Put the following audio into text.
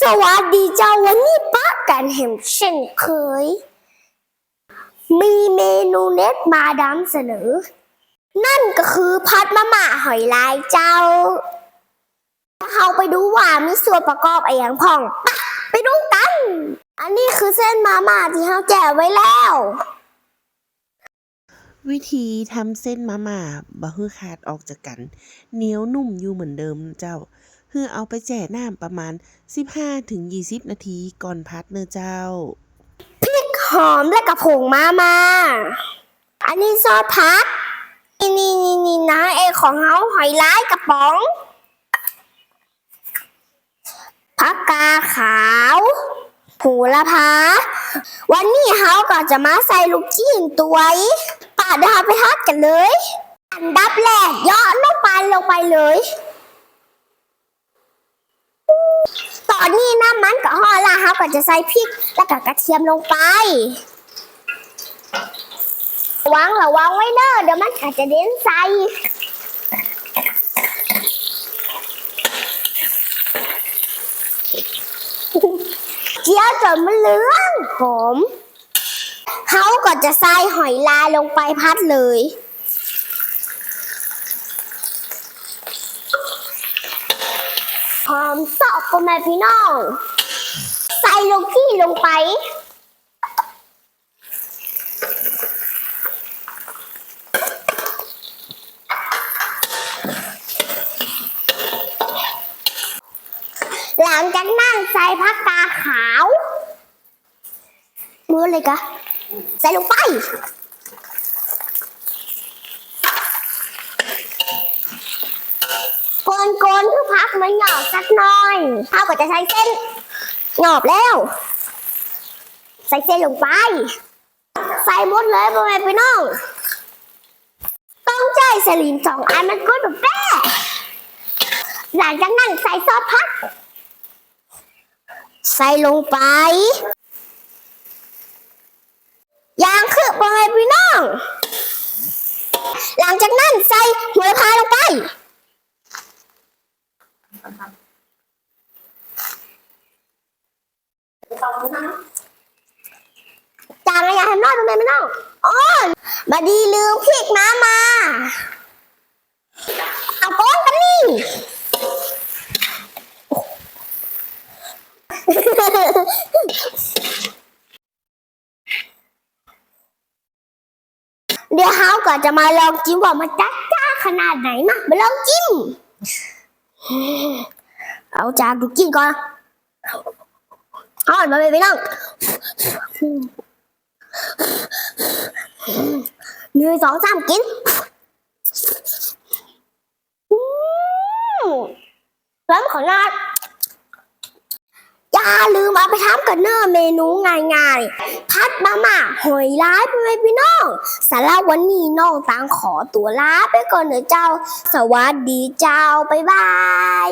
สวัสดีเจ้าวันนี้ป้ากันแหมเช่นเคย มีเมนูเน็ตมาดำเสนอ นั่นก็คือพัดมะม่าหอยลายเจ้าเราไปดูว่ามีส่วนประกอบอะไรอย่างพ่องไปไปดูกัน อันนี้คือเส้นมาม่าที่เราแจกไว้แล้ว วิธีทำเส้นมาม่าบ่ฮือขาดออกจากกันเหนียวนุ่มอยู่เหมือนเดิมเจ้า คือเอาไปแจ่น้ำประมาณ 15-20 นาทีก่อนพัดเนอเจ้าหอมและกระผงมามา อันนี้ซอสพัก นี่นี่นี่นี่นะเอของเฮาหอยลายกระป๋องผักกาดขาวหูละพา วันนี้เฮาก็จะมาใส่ลูกจิ้นตัวอีป่าดาไปทัดกันเลย อันดับแรกย่อลงไปลงไปเลย ต อนนี้น้ำมันกับห่อละเฮาก็จะใส่พริกแล้วก็กระเทียมลงไประวังระวังไว้เด้อเดี๋ยวมันอาจจะเด่นใส่เจียวจนมันเหลืองหอมเขาก็จะใส่หอยลายลงไปพัดเลย หอมสอบพ่อแม่พี่น้อง ใส่ลูกกี้ลงไปหลังจากนั้นใส่ผักกาดขาวมือเลยกะใส่ลงไป โกนๆเพื่อพักมันหยอบสักหน่อยเท่ากับจะใช้เส้นหยอบแล้ว ใส่เส้นลงไป ใส่หมดเลยพ่อแม่พี่น้อง ต้องใจสลิมสองอันมันก็แบบแป้หลังจากนั้นใส่ซอสพัก ใส่ลงไปยางคือพ่อแม่พี่น้อง หลังจากนั้นใส่หัวพาลงไป จางอะไรทำนอกทำไมไม่นอกอ๋อบดีลืมพริกน้ำมาเอาก้อนกันนี่เดี๋ยวเฮาก็จะมาลองจิ้มว่ามันจัดจ้าขนาดไหนมามาลองจิ้ม เอาจากดูกินก่อนเอามาเลยพี่น้องหนึ่งสองสามกินอืมร้อนขอนาด อย่าลืมเอาไปทำกันเนอะเมนูง่ายๆ พัดมาม่าหอยร้ายไปไหมพี่น้องสารับวันนี้น้องตังขอตัวลาไปก่อนเนอะเจ้า สวัสดีเจ้า บ๊ายบาย